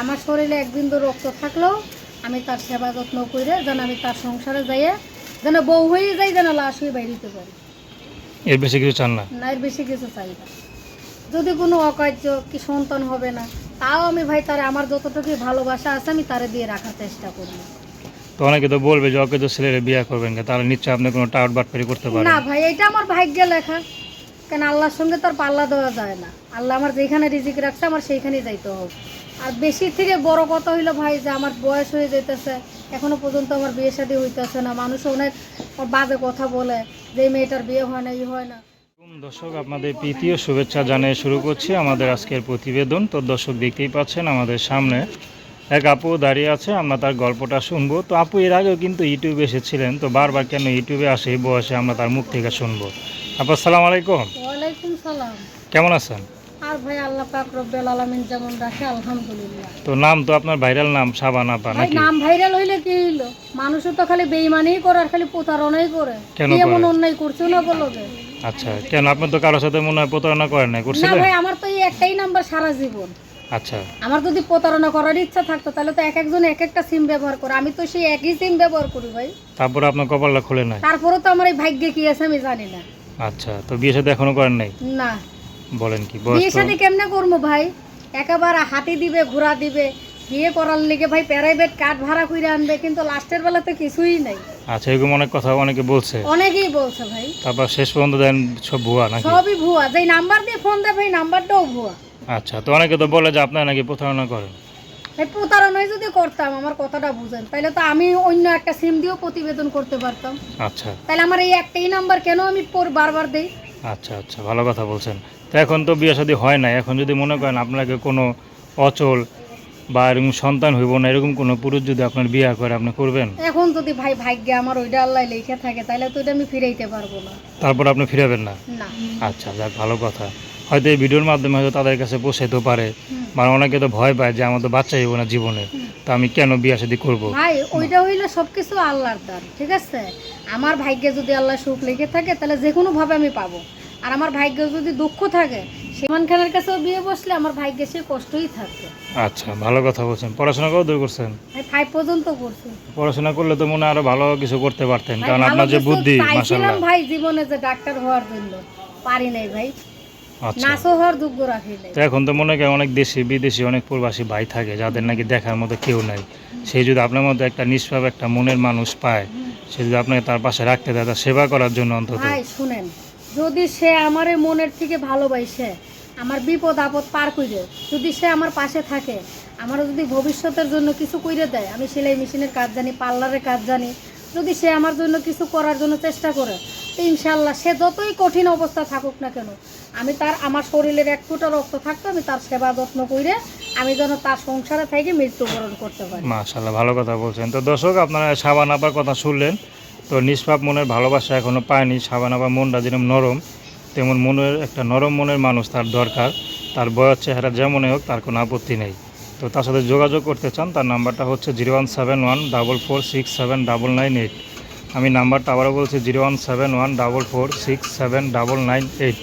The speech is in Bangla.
আমার শরীরে এক বিন্দু রক্ত থাকলেও আমি তার সেবা যত্ন করে যেন আমি তার সংসারে যাইয়ে যেন বউ হয়ে যাই যেন লাশ হয়ে বাইরে দিতে পারি এর বেশি কিছু চান না? না এর বেশি কিছু চাই না। যদি কোনো অকার্য কি সন্তান হবে না তাও আমি ভাই তারে আমার যতটুকু ভালোবাসা আছে আমি তারে দিয়ে রাখার চেষ্টা করব তো অনেকে তো বলবে যে তো ছেলেরে বিয়ে করবেন তাহলে নিশ্চয়ই আপনি কোনো টাউট বাটপারি করতে পারেন। না ভাই এটা আমার ভাগ্যে লেখা। কেন আল্লাহর সঙ্গে তো আর পাল্লা দেওয়া যায় না। আল্লাহ আমার যেখানে রিজিক রাখছে আমার সেইখানেই যাইতে হবে। আর বেশি থেকে বড় কথা হইল ভাই যে আমার বয়স হয়ে যেতেছে এখনও পর্যন্ত আমার বিয়ে শাদী হইতেছে না। মানুষ অনেক বাজে কথা বলে যে মেয়েটার বিয়ে হয় না ই হয় না। দর্শক আপনাদের প্রীতি ও শুভেচ্ছা জানিয়ে শুরু করছি আমাদের আজকের প্রতিবেদন। তো দর্শক দেখতেই পাচ্ছেন আমাদের সামনে এক আপু দাঁড়িয়ে আছে আমরা তার গল্পটা শুনব। তো আপু এর আগেও কিন্তু ইউটিউবে এসেছিলেন তো বারবার কেন ইউটিউবে আসে এই বয়সে আমরা তার মুখ থেকে শুনব। আপু আসসালামু আলাইকুম। ওয়ালাইকুম সালাম। কেমন আছেন? আর ভাই আল্লাহ পাক রব্বুল আলামিন যেমন রাখে আলহামদুলিল্লাহ। তো নাম তো আপনার ভাইরাল নাম সাবান আপা ভাই নাম ভাইরাল হইলে কি হইল? মানুষও তো খালি বেইমানিই করে আর খালি প্রতারণাই করে। কেন এমন অন্যায় করছে না বলো আচ্ছা কেন আপনি তো কারোর সাথে মনে হয় প্রতারণা করেন না না ভাই আমার তো এই একটাই নাম্বার সারা জীবন। আচ্ছা। আমার যদি প্রতারণা করার ইচ্ছা থাকতো তাহলে তো এক একজন এক একটা সিম ব্যবহার করে। আমি তো সেই একই সিম ব্যবহার করি ভাই। তারপরে আপনার কপালটা খুলে নাই? তারপরে তো আমার এই ভাগ্যে কি আছে আমি জানি না। আচ্ছা তো বিয়ে সাথে এখনও করেন নাই? না। বলেন কি বিয়ে সাথে কেমনে? করব ভাই? একেবারে হাতি দিবে ঘোড়া দিবে। বিয়ে করার লিগে ভাই প্রাইভেট কার্ড ভাড়া করে আনবে কিন্তু লাস্টের বেলা তো কিছুই নাই। আচ্ছা এরকম অনেক কথা অনেকে বলছে। অনেকেই বলছে ভাই। তারপর শেষ পর্যন্ত দেন সব ভুয়া নাকি? সবই ভুয়া। যেই নাম্বার দিয়ে ফোন দেয় ভাই নাম্বারটাও ভুয়া। আচ্ছা তো অনেকে তো বলে যে আপনার নাকি প্রতারণা করেন। ভাই প্রতারণাই যদি করতাম আমার কথাটা বুঝেন। তাহলে তো আমি অন্য একটা সিম দিয়েও প্রতিবেদন করতে পারতাম। আচ্ছা। তাহলে আমার এই একটাই নাম্বার কেন আমি বারবার দেই? আচ্ছা আচ্ছা ভালো কথা বলছেন। তো এখন তো বিয়ে শাদী হয় না এখন যদি মনে করেন আপনাকে কোনো অচল বা এরকম সন্তান হইব না এরকম কোনো পুরুষ যদি আপনার বিয়ে করে আপনি করবেন? এখন যদি ভাই ভাগ্যে আমার ওইটা আল্লাহ লিখে থাকে তাহলে তো ওইটা আমি ফিরাইতে পারব না। তারপর আপনি ফিরাবেন না? না। আচ্ছা যাক ভালো কথা। হয়তো এই ভিডিওর মাধ্যমে হয়তো তাদের কাছে পৌঁছাইতে পারে। বা অনেকে তো ভয় পায় যে আমার তো বাচ্চা হইব না জীবনে। তা আমি কেন বিয়ে শাদী করব? ভাই ওইটা হইলে সবকিছু আল্লাহর দান ঠিক আছে? আমার ভাগ্যে যদি আল্লাহ সুখ লেগে থাকে তাহলে যে কোনো ভাবে আমি পাবো। আর আমার ভাগ্যে যদি দুঃখ থাকে সীমান খানের কাছেও বিয়ে বসলে আমার ভাগ্যে সে কষ্টই থাকবে। আচ্ছা ভালো কথা বলছেন। পড়াশোনা কত দূর করছেন ফাইভ পর্যন্ত করছি। পড়াশোনা করলে তো মনে হয় আরও ভালো কিছু করতে পারতেন। কারণ আপনার যে বুদ্ধি মাসাল্লাহ ভাই জীবনে যে ডাক্তার হওয়ার জন্য। পারি নাই ভাই। আচ্ছা। এখন তো মনে করেন অনেক দেশি বিদেশি অনেক প্রবাসী ভাই থাকে যাদের নাকি দেখার মতো কেউ নাই। সেই যদি আপনার মধ্যে একটা নিষ্পাপ একটা মনের মানুষ পায় সে যদি আপনাকে তার পাশে রাখতে দেয় তার সেবা করার জন্য অন্তত। শুনেন যদি সে আমার মনের থেকে ভালোবাসে আমার বিপদ আপদ পার করে যদি সে আমার পাশে থাকে আমার যদি ভবিষ্যতের জন্য কিছু করে দেয় আমি সেলাই মেশিনের কাজ জানি পার্লারের কাজ জানি যদি সে আমার জন্য কিছু করার জন্য চেষ্টা করে তো ইনশাল্লাহ সে যতই কঠিন অবস্থা থাকুক না কেন আমি তার, আমার শরীরের এক ফুটা রক্ত থাকতো, আমি তার সেবা যত্ন করে আমি যেন তার সংসারে থেকে মৃত্যুবরণ করতে পারি। মাশাল্লাহ ভালো কথা বলছেন। তো দর্শক, আপনারা সাবান আপার কথা শুনলেন, তো নিষ্পাপ মনের ভালোবাসা এখনও পায়নি সাবান আপার মনটা যেরকম নরম, তেমন মনের, একটা নরম মনের মানুষ তার দরকার। তার বয়স, চেহারা যেমনই হোক, তার কোনো আপত্তি নেই। তো তার সাথে যোগাযোগ করতে চান, তার নাম্বারটা হচ্ছে zero one seven one double four six seven double nine eight. আমি নাম্বারটা আবারও বলছি, zero one seven one double four six seven double nine eight.